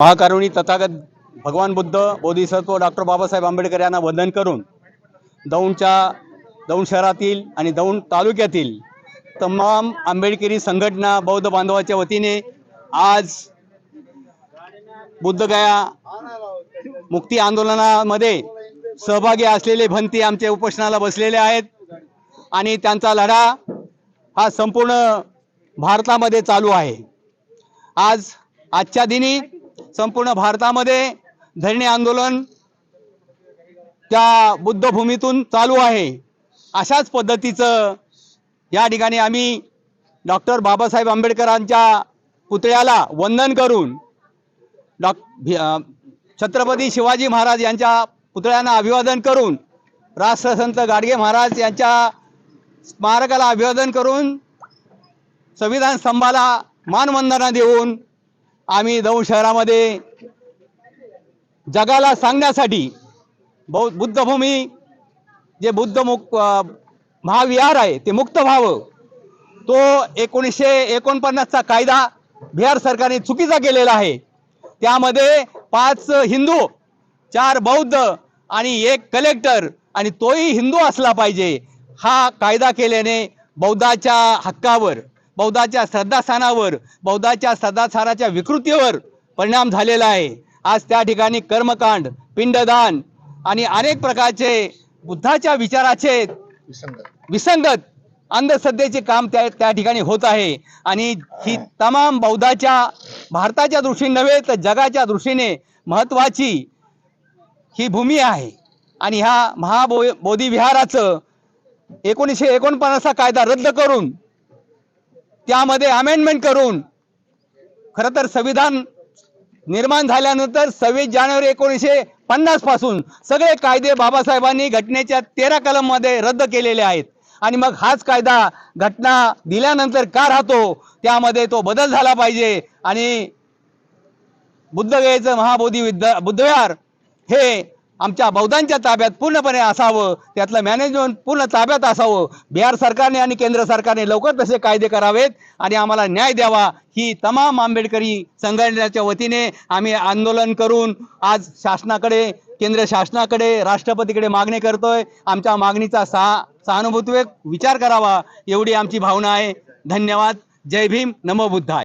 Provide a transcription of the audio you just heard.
महाकारुणी तथागत भगवान बुद्ध बोधिसत्व डॉक्टर बाबासाहेब आंबेडकर यांना वंदन करून दौंडच्या दौंड शहरातील आणि दौंड तालुक्यातील तमाम आंबेडकरी संघटना बौद्ध बांधवाच्या वतीने आज बुद्धगया मुक्ती आंदोलनामध्ये सहभागी असलेले भंती आमच्या उपोषणाला बसलेले आहेत आणि त्यांचा लढा हा संपूर्ण भारतामध्ये चालू आहे. आज आजच्या दिनी संपूर्ण भारतामध्ये धरणे आंदोलन त्या बुद्धभूमीतून चालू आहे. अशाच पद्धतीचं या ठिकाणी आम्ही डॉक्टर बाबासाहेब आंबेडकरांच्या पुतळ्याला वंदन करून डॉ छत्रपती शिवाजी महाराज यांच्या पुतळ्यांना अभिवादन करून राष्ट्रसंत गाडगे महाराज यांच्या स्मारकाला अभिवादन करून संविधान स्तंभाला मानवंदना देऊन आम्ही दौंड शहरामध्ये जगाला सांगण्यासाठी बौ बुद्धभूमी जे बुद्ध मुक महाविहार आहे ते मुक्त व्हावं. तो एकोणीसशे एकोणपन्नासचा कायदा बिहार सरकारने चुकीचा केलेला आहे. त्यामध्ये पाच हिंदू चार बौद्ध आणि एक कलेक्टर आणि तोही हिंदू असला पाहिजे. हा कायदा केल्याने बौद्धाच्या हक्कावर बौद्धाच्या श्रद्धास्थानावर बौद्धाच्या श्रद्धास्थानाच्या विकृतीवर परिणाम झालेला आहे. आज त्या ठिकाणी कर्मकांड पिंडदान आणि अनेक प्रकारचे बुद्धाच्या विचाराचे विसंगत. अंधश्रद्धेचे काम त्या त्या ठिकाणी होत आहे. आणि ही तमाम बौद्धाच्या भारताच्या दृष्टीने नव्हे तर जगाच्या दृष्टीने महत्त्वाची ही भूमी आहे. आणि ह्या महाबो बोधी विहाराचं एकोणीसशे एकोणपन्नासचा कायदा रद्द करून त्यामध्ये अमेंडमेंट करून खरं तर संविधान निर्माण झाल्यानंतर सव्वीस जानेवारी एकोणीसशे पन्नासपासून सगळे कायदे बाबासाहेबांनी घटनेच्या तेरा कलममध्ये रद्द केलेले आहेत. आणि मग हाच कायदा घटना दिल्यानंतर का राहतो त्यामध्ये तो बदल झाला पाहिजे. आणि बुद्धगयेचं महाबोधी विद्या बुद्धविहार हे आमच्या बौद्धांच्या ताब्यात पूर्णपणे असावं त्यातलं मॅनेजमेंट पूर्ण ताब्यात असावं. बिहार सरकारने आणि केंद्र सरकारने लवकर तसे कायदे करावेत आणि आम्हाला न्याय द्यावा. ही तमाम आंबेडकरी संघटनेच्या वतीने आम्ही आंदोलन करून आज शासनाकडे केंद्र शासनाकडे राष्ट्रपतीकडे मागणी करतोय. आमच्या मागणीचा सहा सहानुभूतीवेक विचार करावा. एवढी आमची भावना आहे. धन्यवाद. जय भीम. नमो बुद्धाय.